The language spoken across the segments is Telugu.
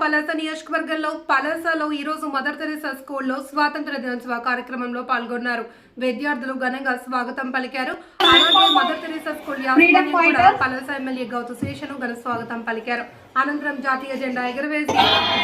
పలాస నియోజకవర్గంలో పలాసలో ఈ రోజు మదర్ తెరెసా స్కూల్లో స్వాతంత్ర దినోత్సవ కార్యక్రమంలో పాల్గొన్నారు. విద్యార్థులు ఘనంగా స్వాగతం పలికారు. అలాగే మదర్ తెరెసా స్కూల్ కూడా పలాస ఎమ్మెల్యే గౌతు శేషను ఘన స్వాగతం పలికారు. అనంతరం జాతీయ జెండా ఎగురవేసి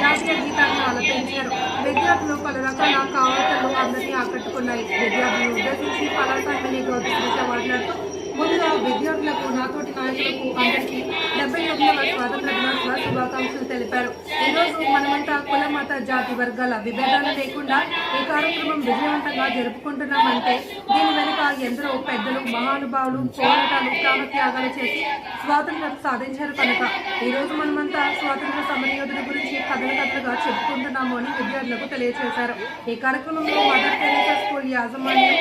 జాతీయ గీతాలను ఆలపించారు విద్యార్థులు పలు రకాల కావతలు అందరినీ ఆకట్టుకున్నాయి. విద్యార్థులను ఉద్దేశించి పలాస ఎమ్మెల్యే గౌతు శేష మాట్లాడుతూ ముందుగా విద్యార్థులకు నాతోటి నాయకులకు అందరికీ డెబ్బై ఎనిమిదవ స్వాతంత్ర దినోత్సవ శుభాకాంక్షలు తెలిపారు. ఈరోజు మనమంతా కుల మత జాతి వర్గాల విభేదాలు లేకుండా ఈ కార్యక్రమం విజయవంతంగా జరుపుకుంటున్నామంటే దీని వెనుక ఎందరో పెద్దలు మహానుభావులు పోరాటాలు ప్రాణత్యాగాలు చేసి స్వాతంత్రం సాధించారు కనుక. ఈ రోజు మనమంతా స్వాతంత్ర సమరయోధుల గురించి కథలు కథలుగా చెప్పుకుంటున్నాము అని విద్యార్థులకు తెలియజేశారు ఈ కార్యక్రమంలో మదర్ తెరీసా స్కూల్ యాజమాన్యం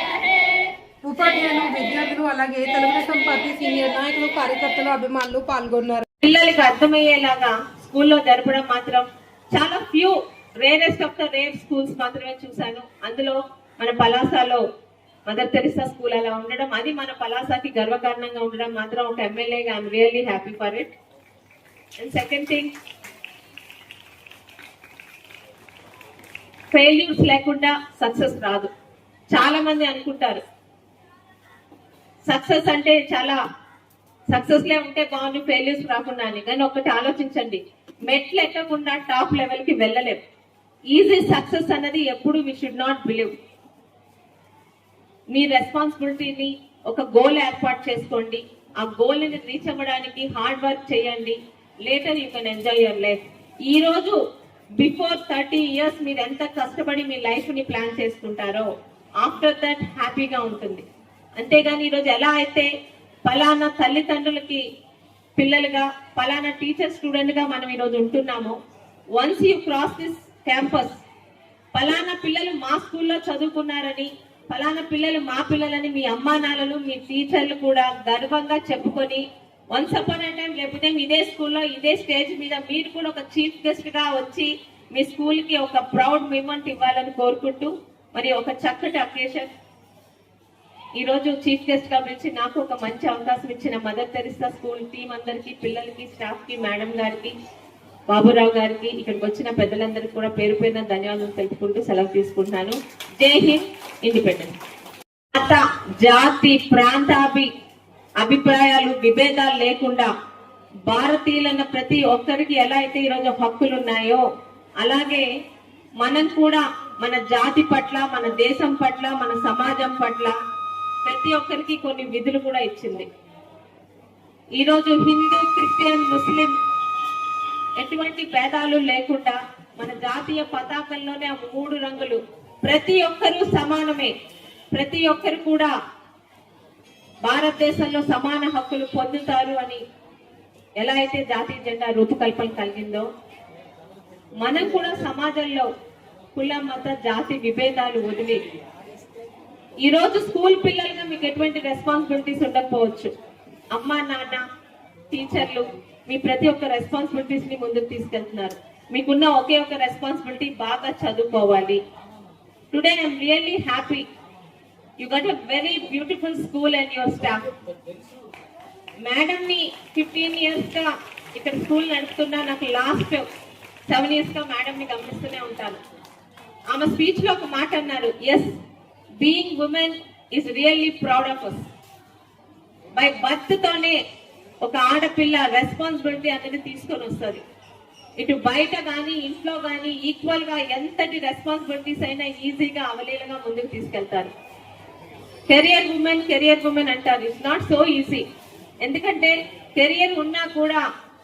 ఉపాధ్యాయులు విద్యార్థులు అలాగే తెలుగుదేశం పార్టీ సీనియర్ నాయకులు కార్యకర్తలు అభిమానులు పాల్గొన్నారు. పిల్లలకి అర్థమయ్యేలాగా స్కూల్లో జరపడం మాత్రం చాలా few rarest of the rare schools మాత్రమే చూశాను. అందులో మన పలాసాలో మదర్ తెరిసా స్కూల్ అలా ఉండడం అది మన పలాసాకి గర్వకారణంగా ఉండడం మాత్రం ఒక ఎమ్మెల్యేగా I'm really happy for it and second thing failures లేకుండా సక్సెస్ రాదు. చాలా మంది అనుకుంటారు సక్సెస్ అంటే చాలా సక్సెస్ లే ఉంటే బాగుంది ఫెయిల్యూర్స్ రాకుండా అని. కానీ ఒకటి ఆలోచించండి. మెట్లు ఎక్కకుండా టాప్ లెవెల్కి వెళ్ళలేం. ఈజీ సక్సెస్ అన్నది ఎప్పుడు వి షుడ్ నాట్ బిలీవ్ మీ రెస్పాన్సిబిలిటీని ఒక గోల్ ఏర్పాటు చేసుకోండి. ఆ గోల్ని రీచ్ అవ్వడానికి హార్డ్ వర్క్ చేయండి. Later you can enjoy your life ఈ రోజు బిఫోర్ థర్టీ ఇయర్స్ మీరు ఎంత కష్టపడి మీ లైఫ్ని ప్లాన్ చేసుకుంటారో ఆఫ్టర్ దట్ హ్యాపీగా ఉంటుంది. అంతేగాని ఈరోజు ఎలా అయితే ఫలానా తల్లిదండ్రులకి పిల్లలుగా ఫలానా టీచర్ స్టూడెంట్గా మనం ఈరోజు ఉంటున్నామో once you cross this campus ఫలానా పిల్లలు మా స్కూల్లో చదువుకున్నారని ఫలానా పిల్లలు మా పిల్లలని మీ అమ్మానాన్నలు మీ టీచర్లు కూడా గర్వంగా చెప్పుకొని వన్స్ అపాన్ ఏ టైం లేకపోతే ఇదే స్కూల్లో ఇదే స్టేజ్ మీద మీరు కూడా ఒక చీఫ్ గెస్ట్గా వచ్చి మీ స్కూల్కి ఒక ప్రౌడ్ మూమెంట్ ఇవ్వాలని కోరుకుంటూ మరి ఒక చక్కటి అకేషన్ ఈరోజు చీఫ్ గెస్ట్గా పిలిచి నాకు ఒక మంచి అవకాశం ఇచ్చిన మదర్ తెరిస్తా స్కూల్ టీం అందరికి పిల్లలకి స్టాఫ్కి మేడం గారికి బాబురావు గారికి ఇక్కడికి వచ్చిన పెద్దలందరికీ కూడా పేరు పేరున ధన్యవాదాలు తెలుపుకుంటూ సెలవు తీసుకుంటున్నాను. జై హింద్ ఇండిపెండెన్స్. జాతి ప్రాంతాభి అభిప్రాయాలు విభేదాలు లేకుండా భారతీయులన్న ప్రతి ఒక్కరికి ఎలా అయితే ఈరోజు హక్కులు ఉన్నాయో అలాగే మనం కూడా మన జాతి పట్ల మన దేశం పట్ల మన సమాజం పట్ల ప్రతి ఒక్కరికి కొన్ని విధులు కూడా ఇచ్చింది. ఈరోజు హిందూ క్రిస్టియన్ ముస్లిం ఎటువంటి భేదాలు లేకుండా మన జాతీయ పతాకంలోనే ఆ మూడు రంగులు ప్రతి ఒక్కరూ సమానమే. ప్రతి ఒక్కరు కూడా భారతదేశంలో సమాన హక్కులు పొందుతారు అని ఎలా అయితే జాతీయ జెండా రూపకల్పన కలిగిందో మనం కూడా సమాజంలో కుల మత జాతి విభేదాలు వదిలి ఈ రోజు స్కూల్ పిల్లలుగా మీకు ఎటువంటి రెస్పాన్సిబిలిటీస్ ఉండకపోవచ్చు. అమ్మ నాన్న టీచర్లు మీ ప్రతి ఒక్క రెస్పాన్సిబిలిటీస్ని ముందుకు తీసుకెళ్తున్నారు. మీకున్న ఒకే ఒక రెస్పాన్సిబిలిటీ బాగా చదువుకోవాలి. Today I'm really happy you got a very beautiful school and your staff madam ని ఫిఫ్టీన్ ఇయర్స్గా ఇక్కడ స్కూల్ నడుపుతున్నా నాకు లాస్ట్ సెవెన్ ఇయర్స్గా మేడం ని గమనిస్తూనే ఉంటాను. ఆమె స్పీచ్లో ఒక మాట అన్నారు as being women is really proud of us by బర్త్తోనే ఒక ఆడపిల్ల రెస్పాన్సిబిలిటీ అనేది తీసుకొని వస్తుంది. ఇటు బయట కానీ ఇంట్లో కానీ ఈక్వల్గా ఎంతటి రెస్పాన్సిబిలిటీస్ అయినా ఈజీగా అవలీలగా ముందుకు తీసుకెళ్తారు. కెరియర్ ఉమెన్ కెరియర్ ఉమెన్ అంటారు. ఇట్స్ నాట్ సో ఈజీ ఎందుకంటే కెరియర్ ఉన్నా కూడా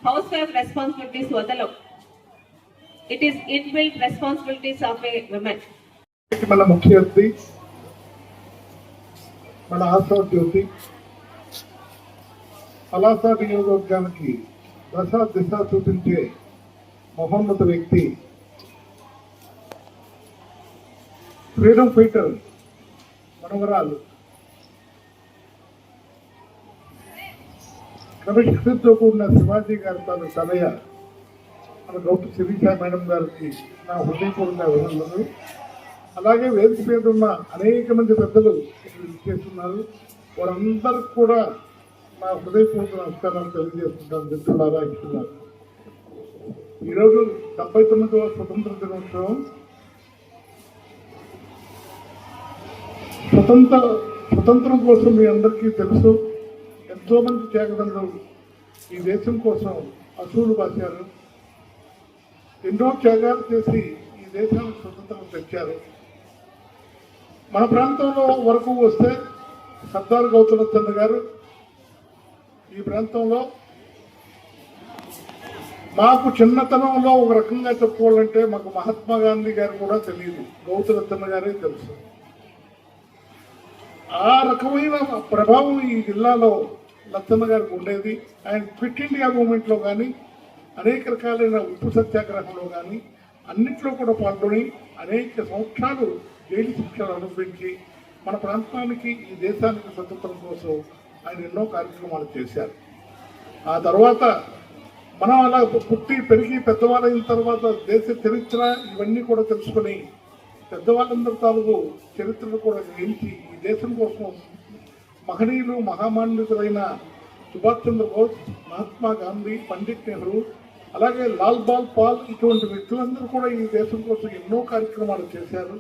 house wife responsibilities వదలవు it is inbuilt responsibilities of a women మన ముఖ్య అతిథి మన ఆశా జ్యోతి పలాస నియోజకవర్గానికి దశ దిశ చూపించే మహోన్నత వ్యక్తి ఫ్రీడమ్ ఫైటర్ మనవరాలు క్రమశిక్షణతో కూడిన శివాజీ గారి తన తనయ మన గౌతు శిరీష మేడం గారికి నా హృదయపూర్వక అభినందనలు అలాగే వేదిక మీద ఉన్న అనేక మంది పెద్దలు చేస్తున్నారు. వారందరికి కూడా నా హృదయపూర్వక నమస్కారాలు తెలియజేస్తుంటాను మిత్రులారా ఇస్తున్నారు ఈరోజు డెబ్బై తొమ్మిదవ స్వతంత్ర దినోత్సవం. స్వతంత్ర స్వతంత్రం కోసం మీ అందరికీ తెలుసు ఎంతో మంది త్యాగదండ్రులు ఈ దేశం కోసం అసూలు బాశారు. ఎన్నో త్యాగాలు చేసి ఈ దేశానికి స్వతంత్రం తెచ్చారు. మన ప్రాంతంలో వరకు వస్తే సర్దార్ గౌతమచంద్ర గారు ఈ ప్రాంతంలో మాకు చిన్నతనంలో ఒక రకంగా చెప్పుకోవాలంటే మాకు మహాత్మా గాంధీ గారు కూడా తెలియదు. గౌతమచంద్ర గారే తెలుసు. ఆ రకమైన ప్రభావం ఈ జిల్లాలో లచ్చన్న గారికి ఉండేది. ఆయన క్విట్ ఇండియా మూమెంట్లో కానీ అనేక రకాలైన ఉప్పు సత్యాగ్రహంలో కానీ అన్నిట్లో కూడా పాల్గొని అనేక సంవత్సరాలు జైలు శిక్షలు అనుభవించి మన ప్రాంతానికి ఈ దేశానికి స్వతంత్రం కోసం ఆయన ఎన్నో కార్యక్రమాలు చేశారు. ఆ తర్వాత మనం అలా పుట్టి పెరిగి పెద్దవాళ్ళైన తర్వాత దేశ చరిత్ర ఇవన్నీ కూడా తెలుసుకొని పెద్దవాళ్ళందరి తాలూకు చరిత్రను కూడా గెలిచి ఈ దేశం కోసం మహనీయులు మహామాన్యుతులైన సుభాష్ చంద్రబోస్ మహాత్మా గాంధీ పండిట్ నెహ్రూ అలాగే లాల్ బాల్ పాల్ ఇటువంటి వ్యక్తులందరూ కూడా ఈ దేశం కోసం ఎన్నో కార్యక్రమాలు చేశారు.